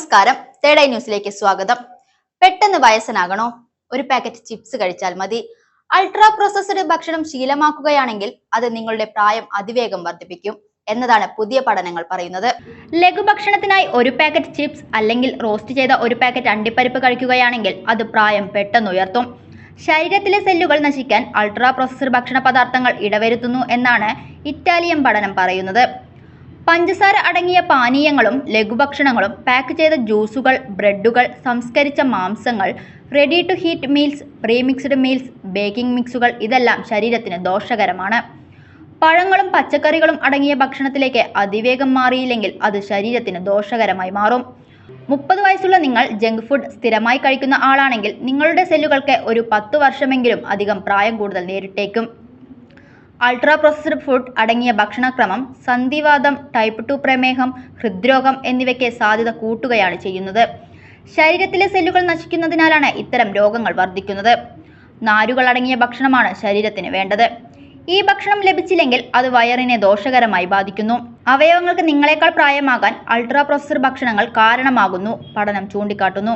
നമസ്കാരം. തേടൈ ന്യൂസിലേക്ക് സ്വാഗതം. പെട്ടെന്ന് വയസ്സനാകണോ? ഒരു പാക്കറ്റ് ചിപ്സ് കഴിച്ചാൽ മതി. അൾട്രാ പ്രോസസ്ഡ് ഭക്ഷണം ശീലമാക്കുകയാണെങ്കിൽ അത് നിങ്ങളുടെ പ്രായം അതിവേഗം വർദ്ധിപ്പിക്കും എന്നതാണ് പുതിയ പഠനങ്ങൾ പറയുന്നത്. ലഘുഭക്ഷണത്തിനായി ഒരു പാക്കറ്റ് ചിപ്സ് അല്ലെങ്കിൽ റോസ്റ്റ് ചെയ്ത ഒരു പാക്കറ്റ് അണ്ടിപ്പരിപ്പ് കഴിക്കുകയാണെങ്കിൽ അത് പ്രായം പെട്ടെന്ന് ഉയർത്തും. ശരീരത്തിലെ സെല്ലുകൾ നശിക്കാൻ അൾട്രാ പ്രോസസ്ഡ് ഭക്ഷണ പദാർത്ഥങ്ങൾ ഇടവരുത്തുന്നു എന്നാണ് ഇറ്റാലിയൻ പഠനം പറയുന്നത്. പഞ്ചസാര അടങ്ങിയ പാനീയങ്ങളും ലഘുഭക്ഷണങ്ങളും പാക്ക് ചെയ്ത ജ്യൂസുകൾ ബ്രെഡുകൾ സംസ്കരിച്ച മാംസങ്ങൾ ready to heat meals premixed meals baking മിക്സുകൾ ഇതെല്ലാം ശരീരത്തിന് ദോഷകരമാണ്. പഴങ്ങളും പച്ചക്കറികളും അടങ്ങിയ ഭക്ഷണത്തിലേക്ക് അതിവേഗം മാറിയില്ലെങ്കിൽ അത് ശരീരത്തിന് ദോഷകരമായി മാറും. മുപ്പത് വയസ്സുള്ള നിങ്ങൾ ജങ്ക് ഫുഡ് സ്ഥിരമായി കഴിക്കുന്ന ആളാണെങ്കിൽ നിങ്ങളുടെ സെല്ലുകൾക്ക് ഒരു പത്ത് വർഷമെങ്കിലും അധികം പ്രായം കൂടുതൽ നേരിട്ടേക്കും. അൾട്രാ പ്രോസസ്ഡ് ഫുഡ് അടങ്ങിയ ഭക്ഷണക്രമം സന്ധിവാദം ടൈപ്പ് ടു പ്രമേഹം ഹൃദ്രോഗം എന്നിവയ്ക്ക് സാധ്യത കൂട്ടുകയാണ് ചെയ്യുന്നത്. ശരീരത്തിലെ സെല്ലുകൾ നശിക്കുന്നതിനാലാണ് ഇത്തരം രോഗങ്ങൾ വർദ്ധിക്കുന്നത്. നാരുകൾ അടങ്ങിയ ഭക്ഷണമാണ് ശരീരത്തിന് വേണ്ടത്. ഈ ഭക്ഷണം ലഭിച്ചില്ലെങ്കിൽ അത് വയറിനെ ദോഷകരമായി ബാധിക്കുന്നു. അവയവങ്ങൾക്ക് നിങ്ങളെക്കാൾ പ്രായമാകാൻ അൾട്രാ പ്രോസസ്ഡ് ഭക്ഷണങ്ങൾ കാരണമാകുന്നു പഠനം ചൂണ്ടിക്കാട്ടുന്നു.